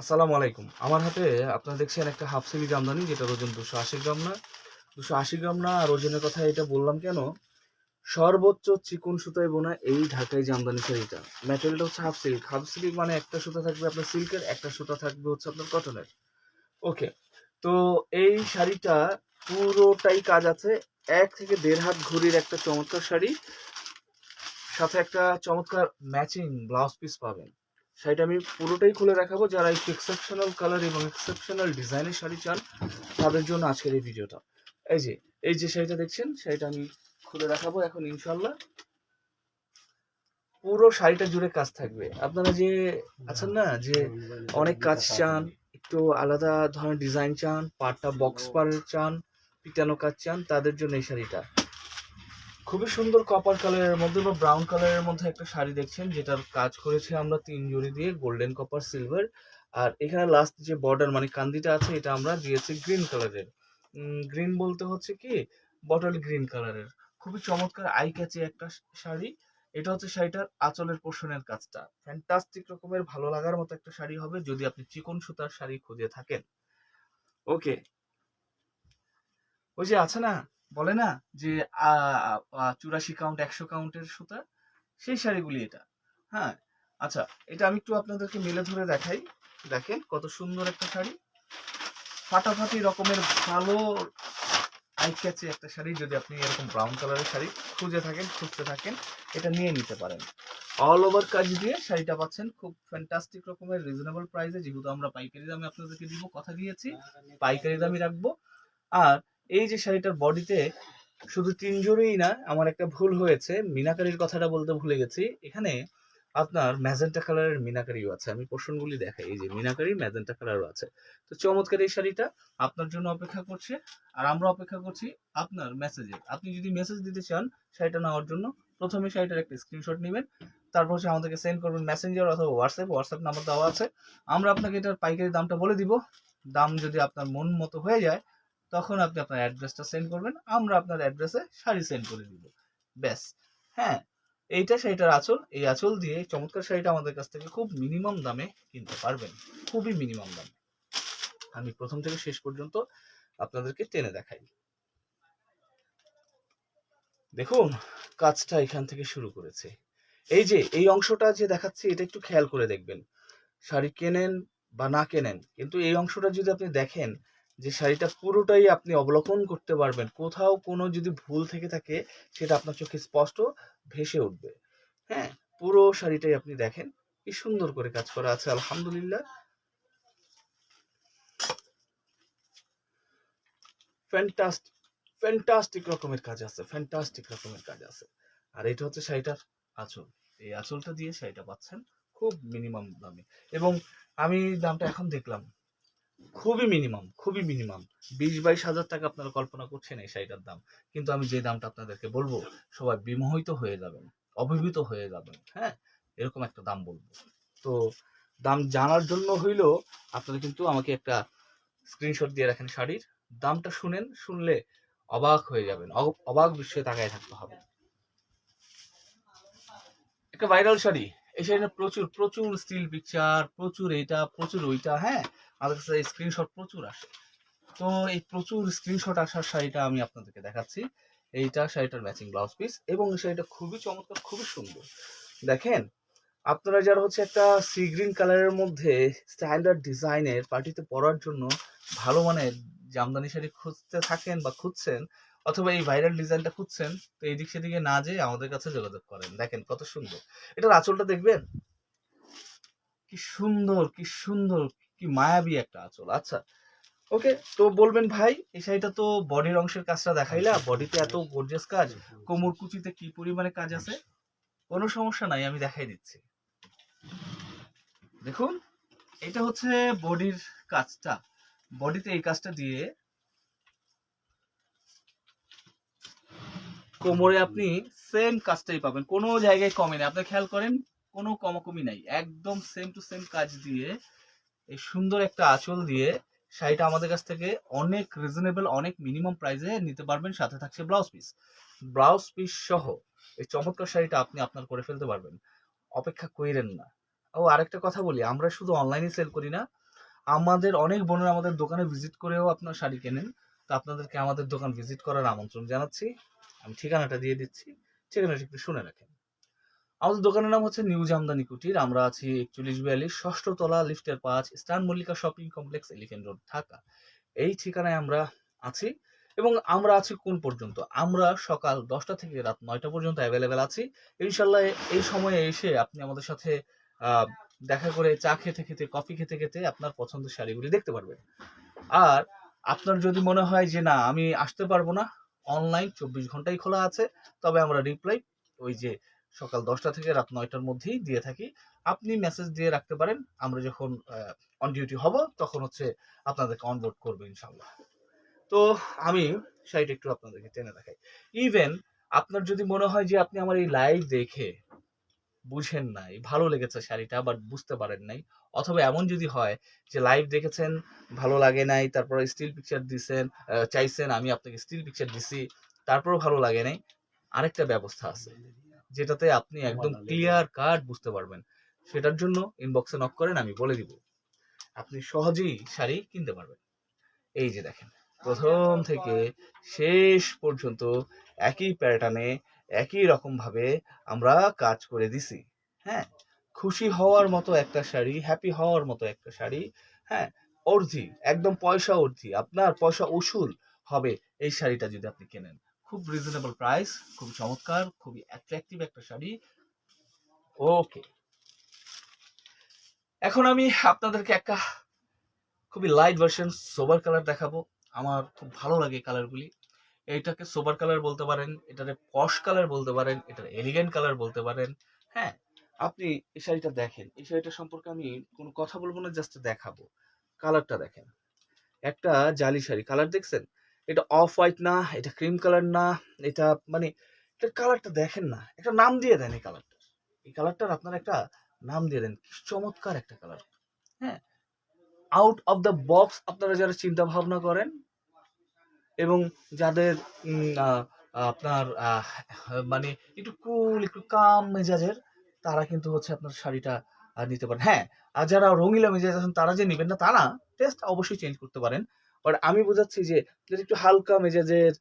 আসসালামু আলাইকুম। আমার হাতে আপনারা দেখছেন একটা হাফ সিলি জামদানি যেটার ওজন দুশো আশি গ্রাম না, দুশো আশি গ্রাম না, আর ওজনের কথা এটা বললাম কেন? সর্বোচ্চ চিকন সুতায় বোনা এই ঢাকাই জামদানি শাড়িটা। ম্যাটেরিয়ালটা হচ্ছে হাফ সিল্ক। হাফ সিল্ক মানে একটা সুতা থাকবে আপনার সিল্কের, একটা সুতা থাকবে হচ্ছে আপনার কটনের। ওকে, তো এই শাড়িটা পুরোটাই কাজ আছে এক থেকে দেড় হাত ঘড়ির একটা চমৎকার শাড়ি। সাথে একটা চমৎকার ম্যাচিং ব্লাউজ পিস পাবেন। শাড়িটা আমি পুরোটাই খুলে দেখাবো। যারা একটু এক্সেপশনাল কালার এবং এক্সেপশনাল ডিজাইনের শাড়ি চান, তাদের জন্য আজকের এই ভিডিওটা। এই যে এই যে শাড়িটা দেখছেন, শাড়িটা আমি খুলে দেখাবো এখন ইনশাল্লাহ পুরো শাড়িটা জুড়ে কাজ থাকবে। আপনারা যে আছেন না, যে অনেক কাজ চান, একটু আলাদা ধরনের ডিজাইন চান, পাটটা বক্স পার চান, পিটানো কাজ চান, তাদের জন্য এই শাড়িটা। খুবই সুন্দর কপার কালারের মধ্যে বা ব্রাউন কালারের মধ্যে একটা শাড়ি দেখছেন, যেটার কাজ করেছি আমরা তিন জড়ি দিয়ে গোল্ডেন কপার সিলভার আর এখানে লাস্ট যে বর্ডার মানে কান্দিটা আছে, এটা আমরা দিয়েছি গ্রিন কালারের গ্রিন বলতে হচ্ছে কি বটল গ্রিন কালারের খুবই চমৎকার আই ক্যাচি একটা শাড়ি। এটা হচ্ছে শাড়িটার আঁচলের পোষণের কাজটা। ফ্যান্টাস্টিক রকমের, ভালো লাগার মতো একটা শাড়ি হবে যদি আপনি চিকন সুতার শাড়ি খুঁজে থাকেন। ওকে ওই যে আছে না? বলে না যে চুরাশি কাউন্ট একশো কাউন্টের সুতা? সেই শাড়িগুলি এটা। হ্যাঁ? আচ্ছা এটা আমি একটু আপনাদেরকে মেলে ধরে দেখাই। দেখেন কত সুন্দর একটা শাড়ি। ফাটাফাটি রকমের ভালো আই ক্যাচে একটা শাড়ি যদি আপনি এরকম ব্রাউন কালারের শাড়ি খুঁজে থাকেন খুঁজতে থাকেন এটা নিয়ে নিতে পারেন। অল ওভার কাজ দিয়ে শাড়িটা পাচ্ছেন খুব ফ্যান্টাস্টিক রকমের রিজনেবল প্রাইসে যেহেতু আমরা পাইকারি দামে আপনাদেরকে দিব কথা দিয়েছি পাইকারি দামই রাখব। আর এই যে শাড়িটার বডিতে শুধু তিন জোড়েই না, আমার একটা ভুল হয়েছে, মিনাকারির কথাটা বলতে ভুলে গেছি। এখানে আপনার ম্যাজেন্টা কালারের মিনাকারিও আছে, আমি পোর্শনগুলি দেখাই। এই যে মিনাকারি, ম্যাজেন্টা কালারও আছে। তো চমৎকার এই শাড়িটা আপনার জন্য অপেক্ষা করছে, আর আমরা অপেক্ষা করছি আপনার মেসেজে আপনি যদি মেসেজ দিতে চান শাড়িটা নেওয়ার জন্য, প্রথমে শাড়িটার একটা স্ক্রিনশট নেবেন, তারপর হচ্ছে আমাদেরকে সেন্ড করবেন মেসেঞ্জার অথবা হোয়াটসঅ্যাপ হোয়াটসঅ্যাপ নাম্বার দেওয়া আছে। আমরা আপনাকে এটার পাইকারি দামটা বলে দিব। দাম যদি আপনার মন মতো হয়ে যায় তখন আপনি আপনার অ্যাড্রেসটা সেন্ড করবেন, আমরা আপনার অ্যাড্রেসে শাড়ি সেন্ড করে দিব। ব্যাস। হ্যাঁ এইটা শাড়িটার আঁচল, এই আঁচল দিয়ে চমৎকার শাড়িটা আমাদের কাছ থেকে খুব মিনিমাম দামে কিনতে পারবেন। খুবই মিনিমাম দামে। আমি প্রথম থেকে শেষ পর্যন্ত আপনাদেরকে টেনে দেখাই। দেখুন, কাজটা এখান থেকে শুরু করেছে। এই যে, এই অংশটা যে দেখাচ্ছি, এটা একটু খেয়াল করে দেখবেন। শাড়ি কেনেন বা না কেনেন, কিন্তু এই অংশটা যদি আপনি দেখেন যে শাড়িটা পুরোটাই আপনি অবলোকন করতে পারবেন। কোথাও কোনো যদি ভুল থেকে থাকে, সেটা আপনার চোখে স্পষ্ট ভেসে উঠবে। হ্যাঁ পুরো শাড়িটাই আপনি দেখেন। কি সুন্দর করে কাজ করা আছে, আলহামদুলিল্লাহ। ফ্যান্টাস্টিক ফ্যান্টাস্টিক রকমের কাজ আছে, ফ্যান্টাস্টিক রকমের কাজ আছে। আর এটা হচ্ছে শাড়িটার আঁচল। এই আঁচলটা দিয়ে শাড়িটা পাচ্ছেন খুব মিনিমাম দামে। এবং আমি দামটা এখন দেখলাম। খুবই মিনিমাম খুবই মিনিমাম বিশ বাইশ হাজার টাকা আপনারা কল্পনা করছেন এই শাড়িটার দাম। কিন্তু আমি যে দামটা আপনাদেরকে বলব, সবাই বিমোহিত হয়ে যাবেন, অভিভূত হয়ে যাবেন হ্যাঁ? এরকম একটা দাম বলব। তো দাম জানার জন্য হইল, আপনারা কিন্তু আমাকে একটা স্ক্রিনশট দিয়ে রাখেন শাড়ির। দামটা শুনেন, শুনলে অবাক হয়ে যাবেন অব- অবাক বিস্ময়ে তাকায় থাকতে হবে। একটা ভাইরাল শাড়ি, এই শাড়িটা প্রচুর প্রচুর স্টিল পিকচার প্রচুর এইটা প্রচুর ওইটা হ্যাঁ? আমাদের কাছে স্ক্রিনশট প্রচুর আসে। তো এই প্রচুর স্ক্রিনশট আসার শাড়িটা আমি আপনাদেরকে দেখাচ্ছি। এইটা শাড়িটার ম্যাচিং ব্লাউজ পিস এবং এই শাড়িটা খুবই চমৎকার, খুবই সুন্দর। দেখেন, আপনারা যারা হচ্ছে একটা সি গ্রিন কালারের মধ্যে স্ট্যান্ডার্ড ডিজাইনের পার্টিতে পরার জন্য ভালো মানের জামদানি শাড়ি খুঁজতে থাকেন বা খুঁজছেন অথবা এই ভাইরাল ডিজাইনটা খুঁজছেন, তো এই দিক সেদিকে না যেয়ে আমাদের কাছে যোগাযোগ করেন। দেখেন কত সুন্দর। এটার আঁচলটা দেখবেন? কি সুন্দর কি সুন্দর কি মায়াবী একটা আঁচল। আচ্ছা ওকে তো বলবেন ভাই এই শাড়িটা তো বডির অংশের কাজটা দেখাইলা বডিতে এত গর্জিয়াস কাজ কোমর কুচিতে কি পরিমাণে কাজ আছে? কোনো সমস্যা নাই আমি দেখাই দিচ্ছি। দেখুন এটা হচ্ছে বডির কাজটা। বডিতে এই কাজটা দিয়ে কোমরে আপনি সেম কাজটাই পাবেন কোনো জায়গায় কমে নেই। আপনি খেয়াল করেন কোনো কমকমি নাই। একদম সেম টু সেম কাজ দিয়ে এই সুন্দর একটা আঁচল দিয়ে শাড়িটা আমাদের কাছ থেকে অনেক রিজনেবল অনেক মিনিমাম প্রাইসে নিতে পারবেন। সাথে থাকছে ব্লাউজ পিস ব্লাউজ পিস সহ এই চমৎকার শাড়িটা আপনি আপনার করে ফেলতে পারবেন। অপেক্ষা কইরেন না। ও, আরেকটা কথা বলি, আমরা শুধু অনলাইনে সেল করি না। আমাদের অনেক বোনেরা আমাদের দোকানে ভিজিট করেও আপনার শাড়ি কেনেন। তো আপনাদেরকে আমাদের দোকান ভিজিট করার আমন্ত্রণ জানাচ্ছি। আমি ঠিকানাটা দিয়ে দিচ্ছি। ঠিকানাটা একটু শুনে রাখেন। আমাদের দোকানের নাম হচ্ছে নিউ জামদানি কুটির। আমরা আছি একচল্লিশ বিয়াল্লিশ ষষ্ঠ তলা লিফটের পাঁচ, স্টান Mallika shopping complex, elephant road, Dhaka. এই ঠিকানায় আমরা আছি এবং আমরা আছি কোন পর্যন্ত? আমরা সকাল দশটা থেকে রাত নয়টা পর্যন্ত অ্যাভেলেবেল আছি। ইনশাল্লাহ এই সময়ে এসে আপনি আমাদের সাথে দেখা করে চা খেতে খেতে, কফি খেতে খেতে আপনার পছন্দের শাড়িগুলি দেখতে পারবেন। আর আপনার যদি মনে হয় যে না, আমি আসতে পারব না অনলাইন চব্বিশ ঘন্টাই খোলা আছে। তবে আমরা রিপ্লাই ওই যে সকাল দশটা থেকে রাত নয়টার মধ্যেই দিয়ে থাকি। আপনি মেসেজ দিয়ে রাখতে পারেন, আমরা যখন অন ডিউটি হব, তখন হচ্ছে আপনাদেরকে অনবোর্ড করব ইনশাল্লাহ তো আমি শাড়িটা একটু আপনাদেরকে টেনে দেখাই। ইভেন আপনার যদি মনে হয় যে আপনি আমার এই লাইভ দেখে বুঝেন নাই, ভালো লেগেছে শাড়িটা বাট বুঝতে পারেন নাই, অথবা এমন যদি হয় যে লাইভ দেখেছেন, ভালো লাগে নাই, তারপরে স্টিল পিকচার দিছেন চাইছেন, আমি আপনাকে স্টিল পিকচার দিছি, তারপরও ভালো লাগে নাই, আরেকটা ব্যবস্থা আছে। যেটাতে আপনি একদম ক্লিয়ার কাট বুঝতে পারবেন। সেটার জন্য ইনবক্সে নক করেন আমি বলে দিব। আপনি সহজেই শাড়ি কিনতে পারবেন। এই যে দেখেন প্রথম থেকে শেষ পর্যন্ত একই প্যাটার্নে একই রকম ভাবে আমরা কাজ করে দিছি। হ্যাঁ খুশি হওয়ার মতো একটা শাড়ি হ্যাপি হওয়ার মতো একটা শাড়ি হ্যাঁ অর্ধি একদম পয়সা অর্ধি আপনার পয়সা উসুল হবে এই শাড়িটা যদি আপনি কেনেন। খুব রিজনেবল প্রাইস খুব চমৎকার, খুবই অ্যাট্রাকটিভ একটা শাড়ি। ওকে এখন আমি আপনাদেরকে একটা খুবই লাইট ভার্সন সোবার কালার দেখাবো। আমার খুব ভালো লাগে কালারগুলি এইটাকে সোবার কালার বলতে পারেন, এটাকে পশ কালার বলতে পারেন এটার এলিগেন্ট কালার বলতে পারেন। হ্যাঁ আপনি এই শাড়িটা দেখেন। এই শাড়িটা সম্পর্কে আমি কোনো কথা বলব না জাস্ট দেখাবো। কালারটা দেখেন। একটা জালি শাড়ি। কালার দেখছেন? এটা অফ হোয়াইট না, এটা ক্রিম কালার না, এটা মানে এটা কালারটা দেখেন না, একটা নাম দিয়ে দেন এই কালারটা এই কালারটার আপনার একটা নাম দিয়ে দেন, কি চমৎকার একটা কালার হ্যাঁ? আউট অফ দ্য বক্স আপনারা যারা চিন্তা ভাবনা করেন এবং যাদের আপনার মানে একটু কুল একটু কাম মেজাজের, তারা কিন্তু হচ্ছে আপনার শাড়িটা নিতে পারেন। হ্যাঁ? আর যারা রঙিলা মেজাজ আছেন, তারা যে নেবেন না তারা টেস্ট অবশ্যই চেঞ্জ করতে পারেন। বাট আমি বোঝাচ্ছি যে, যদি একটু হালকা মেজাজের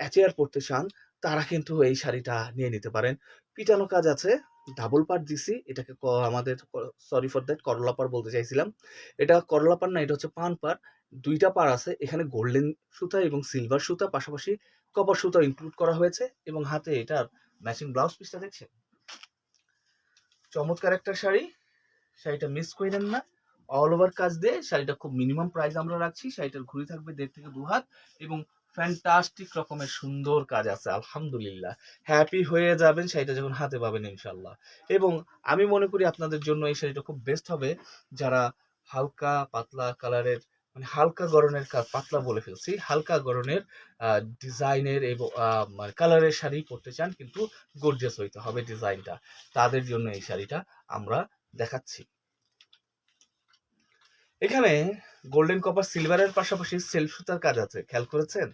অ্যাচেয়ার পড়তে চান, তারা কিন্তু এই শাড়িটা নিয়ে নিতে পারেন। পিটানো কাজ আছে ডাবল পার দিছি, এটাকে আমাদের সরি ফর দ্যাট করলা পার বলতে চাইছিলাম। এটা করলা পার না, এটা হচ্ছে পান পার দুইটা পার আছে, এখানে গোল্ডেন সুতা এবং সিলভার সুতা, পাশাপাশি কপার সুতা ইনক্লুড করা হয়েছে এবং হাতে এটার ম্যাচিং ব্লাউজ পিসটা দেখছেন? চমৎকার একটা শাড়ি, শাড়িটা মিস করেন না। অল ওভার কাজ দিয়ে শাড়িটা খুব মিনিমাম প্রাইস আমরা রাখছি। শাড়িটার ঘুরি থাকবে দেড় থেকে দু হাত এবং ফ্যান্টাস্টিক রকমের সুন্দর কাজ আছে, আলহামদুলিল্লাহ। হ্যাপি হয়ে যাবেন শাড়িটা যখন হাতে পাবেন ইনশাল্লাহ। এবং আমি মনে করি আপনাদের জন্য এই শাড়িটা খুব বেস্ট হবে যারা হালকা পাতলা কালারের মানে হালকা গরনের পাতলা বলে ফেলছি, হালকা গরনের ডিজাইনের এবং মানে কালারের শাড়ি পরতে চান কিন্তু গর্জিয়াস হইতে হবে ডিজাইনটা তাদের জন্য এই শাড়িটা আমরা দেখাচ্ছি। এখানে গোল্ডেন কপার সিলভারের পাশাপাশি সেলফ সুতার কাজ আছে, খেয়াল করেছেন?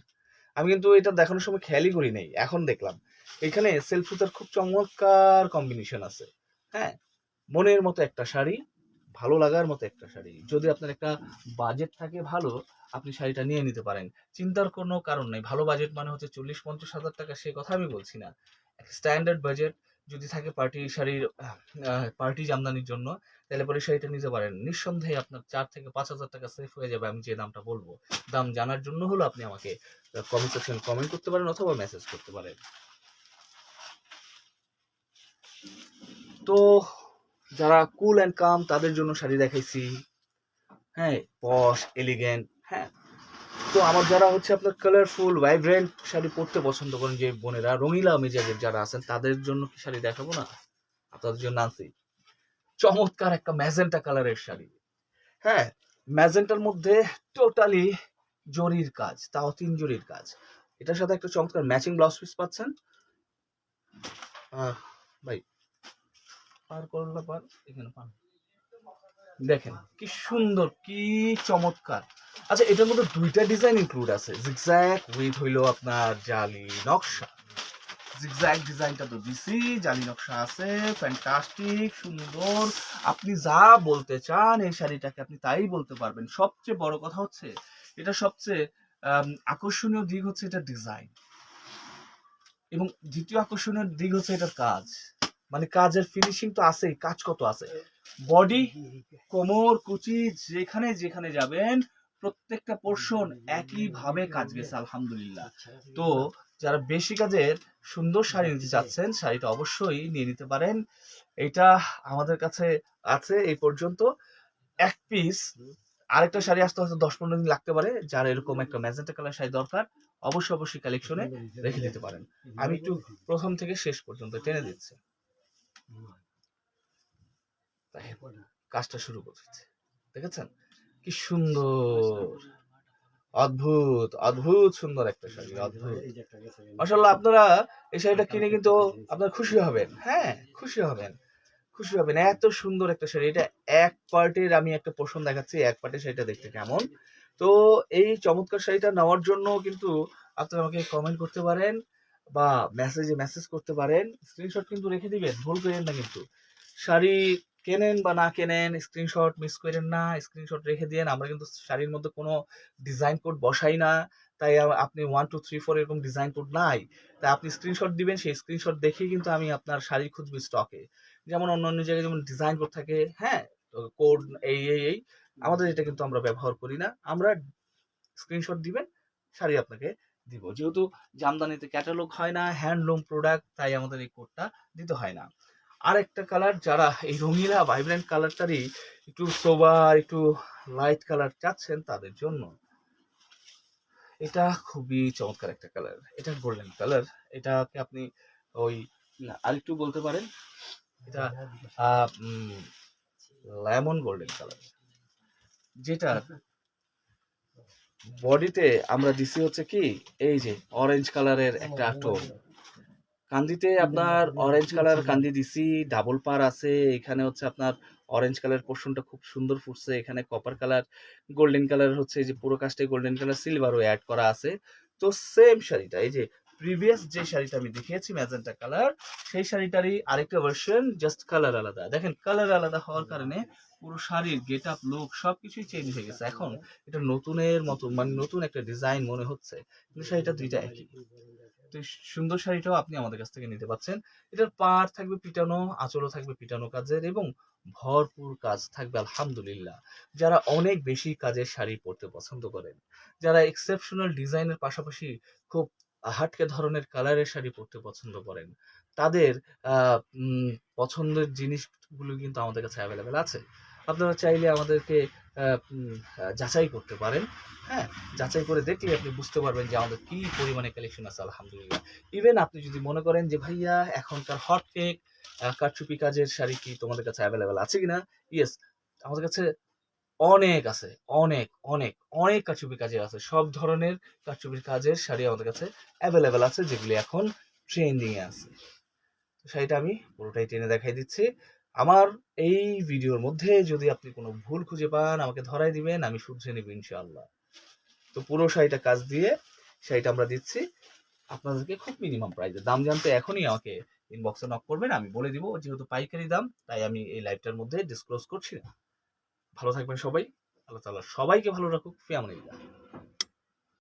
আমি কিন্তু এটা দেখানোর সময় খেয়ালই করি নাই, এখন দেখলাম। এখানে সেলফ সুতার খুব চমৎকার কম্বিনেশন আছে হ্যাঁ? মনের মতো একটা শাড়ি, ভালো লাগার মতো একটা শাড়ি। যদি আপনার একটা বাজেট থাকে ভালো, আপনি শাড়িটা নিয়ে নিতে পারেন। চিন্তার কোনো কারণ নেই, ভালো বাজেট মানে হচ্ছে চল্লিশ, পঞ্চাশ হাজার টাকা, সে কথা আমি বলছি না। স্ট্যান্ডার্ড বাজেট যদি থাকে পার্টি শাড়ির পার্টি জামদানির জন্য, তাহলে পরে শাড়িটা নিতে পারেন। নিঃসন্দেহে আপনার চার থেকে পাঁচ হাজার টাকা সেফ হয়ে যাবে, আমি যে দামটা বলব। দাম জানার জন্য হলো আপনি আমাকে কমেন্ট সেকশন কমেন্ট করতে পারেন অথবা মেসেজ করতে পারেন। তো যারা কুল অ্যান্ড কাম তাদের জন্য শাড়ি দেখাইছি। হ্যাঁ পশ এলিগেন্ট হ্যাঁ তো আমার যারা হচ্ছে আপনার কালারফুল ভাইব্রেন্ট শাড়ি পরতে পছন্দ করেন, যে বোনেরা, রঙিলা মেজাজের যারা আছেন, তাদের জন্য কি শাড়ি দেখাবো না? আপনাদের জন্য আনছি। চমৎকার একটা ম্যাজেন্টা কালারের শাড়ি। হ্যাঁ ম্যাজেন্টার মধ্যে টোটালি জরির কাজ, তাও তিন জরির কাজ। এটার সাথে একটা চমৎকার ম্যাচিং ব্লাউজ পিস পাচ্ছেন। ভাই, পার করলা পার, এখানে পান। দেখেন, কি সুন্দর, কি চমৎকার। আচ্ছা এটার মধ্যে দুইটা ডিজাইন ইনক্লুড আছে। জিগজ্যাগ উইথ হইল আপনার জালি নকশা। জিগজ্যাগ ডিজাইনটা তো দিছি, জালি নকশা আছে ফ্যান্টাস্টিক সুন্দর। আপনি যা বলতে চান, এই শাড়িটাকে আপনি তাই বলতে পারবেন। সবচেয়ে বড় কথা হচ্ছে, এটা সবচেয়ে আকর্ষণীয় দিক হচ্ছে এটা ডিজাইন এবং দ্বিতীয় আকর্ষণীয় দিক হচ্ছে এটার কাজ। মানে কাজের ফিনিশিং তো আছেই, কাজ কত আছে? বডি কোমর, কুচি, যেখানে যেখানে যাবেন, প্রত্যেকটা পোর্শন একই ভাবে কাজ গেছে আলহামদুলিল্লাহ। তো যারা বেশি কাজের সুন্দর শাড়ি নিতে চাচ্ছেন, শাড়িটা অবশ্যই নিয়ে নিতে পারেন। এটা আমাদের কাছে আছে এই পর্যন্ত। এক পিস আরেকটা শাড়ি আসতে হয়তো দশ পনেরো দিন লাগতে পারে, যার এরকম একটা ম্যাজেন্টা কালার শাড়ি দরকার, অবশ্যই অবশ্যই কালেকশনে রেখে দিতে পারেন। আমি একটু প্রথম থেকে শেষ পর্যন্ত টেনে দিচ্ছি। কাজটা শুরু করছে। দেখেছেন? কি সুন্দর। অদ্ভুত অদ্ভুত সুন্দর একটা শাড়ি, অদ্ভুত। মাসাল্লাহ আপনারা এই শাড়িটা কিনে কিন্তু আপনারা খুশি হবেন। হ্যাঁ খুশি হবেন। খুশি হবেন। এত সুন্দর একটা শাড়ি। এটা এক পার্টের আমি একটা পোষণ দেখাচ্ছি। এক পার্টের শাড়িটা দেখতে কেমন। তো এই চমৎকার শাড়িটা নেওয়ার জন্য কিন্তু আপনারা আমাকে কমেন্ট করতে পারেন। বা মেসেজে মেসেজ করতে পারেন স্ক্রিনশট কিন্তু রেখে দিবেন, ভুল করেন না কিন্তু। শাড়ি কেনেন বা না কেনেন স্ক্রিনশট মিস করেন না স্ক্রিনশট রেখে দিয়েন, আমরা কিন্তু শাড়ির মধ্যে কোনো ডিজাইন কোড বসাই না, তাই আপনি ওয়ান টু থ্রি ফোর এরকম ডিজাইন কোড নাই তাই আপনি স্ক্রিনশট দিবেন, সেই স্ক্রিনশট দেখেই কিন্তু আমি আপনার শাড়ি খুঁজবো স্টকে যেমন অন্য অন্য জায়গায় যেমন ডিজাইন কোড থাকে হ্যাঁ কোড এই এই এই, আমাদের এটা কিন্তু আমরা ব্যবহার করি না, আমরা স্ক্রিনশট দিবেন, শাড়ি আপনাকে দিব। যেহেতু জামদানিতে ক্যাটালগ হয় না হ্যান্ডলুম প্রোডাক্ট তাই আমাদের এই কোডটা দিতে হয় না। আর একটা কালার যারা এই রঙিলা ভাইব্রেন্ট কালারটারই একটু সোবার একটু লাইট কালার চাচ্ছেন, তাদের জন্য এটা খুবই চমৎকার একটা কালার এটা গোল্ডেন কালার এটাকে আপনি ওই আরেকটু বলতে পারেন? এটা লেমন গোল্ডেন কালার যেটা বডিতে আমরা দিছি হচ্ছে কি, এই যে অরেঞ্জ কালারের একটা টোন কান্দিতে আপনার অরেঞ্জ কালার কান্দি দিছি ডাবল পার আছে, এখানে হচ্ছে আপনার অরেঞ্জ কালার পোর্শনটা খুব সুন্দর ফুটছে, এখানে কপার কালার গোল্ডেন কালার হচ্ছে এই যে পুরো কাজটাই গোল্ডেন কালার সিলভারও অ্যাড করা আছে। তো সেম শাড়িটা, এই যে প্রিভিয়াস যে শাড়িটা আমি দেখিয়েছি ম্যাজেন্টা কালার সেই শাড়িটারই আরেকটা ভার্সন জাস্ট কালার আলাদা। দেখেন কালার আলাদা হওয়ার কারণে পুরো শাড়ির গেট আপ লুক সবকিছুই চেঞ্জ হয়ে গেছে। এখন এটা নতুনের মতো মানে নতুন একটা ডিজাইন মনে হচ্ছে, কিন্তু শাড়িটা দুইটা একই। তো সুন্দর শাড়িটাও আপনি আমাদের কাছ থেকে নিতে পাচ্ছেন। এটার পাড় থাকবে পিটানো, আঁচলও থাকবে পিটানো কাজের এবং ভরপুর কাজ থাকবে আলহামদুলিল্লাহ। যারা অনেক বেশি কাজের শাড়ি পরতে পছন্দ করেন, যারা এক্সেপশনাল ডিজাইনের পাশাপাশি খুব হাটকে ধরনের কালারের শাড়ি পরতে পছন্দ করেন, তাদের পছন্দের জিনিসগুলো কিন্তু আমাদের কাছে অ্যাভেলেবেল আছে। আপনারা চাইলে আমাদেরকে যাচাই করতে পারেন। হ্যাঁ যাচাই করে দেখলে আপনি বুঝতে পারবেন যে আমাদের কী পরিমাণে কালেকশন আছে, আলহামদুলিল্লাহ। ইভেন আপনি যদি মনে করেন যে, ভাইয়া, এখনকার হট কেক কারচুপি কাজের শাড়ি কি তোমাদের কাছে অ্যাভেলেবেল আছে কি না ইয়েস আমাদের কাছে অনেক আছে, অনেক অনেক অনেক কারচুপি কাজের আছে। সব ধরনের কারচুপির কাজের শাড়ি আমাদের কাছে অ্যাভেলেবেল আছে, যেগুলি এখন ট্রেন্ডিং এ আছে। শাড়িটা আমি পুরোটাই টেনে দেখাই দিচ্ছি। আমার এই ভিডিওর মধ্যে যদি আপনি কোনো ভুল খুঁজে পান, আমাকে ধরাই দিবেন, আমি শুধরে নিব ইনশাআল্লাহ। তো পুরো শাড়িটা কাজ দিয়ে শাড়িটা আমরা দিচ্ছি। আপনাদেরকে খুব মিনিমাম প্রাইসে দাম জানতে এখনই আমাকে ইনবক্সে নক করবেন, আমি বলে দিব, যেহেতু পাইকারি দাম, তাই আমি এই লাইভটার মধ্যে ডিসক্লোজ করছি না। ভালো থাকবেন সবাই, আল্লাহ তাআলা সবাইকে ভালো রাখুক ফিয়ামানিল্লাহ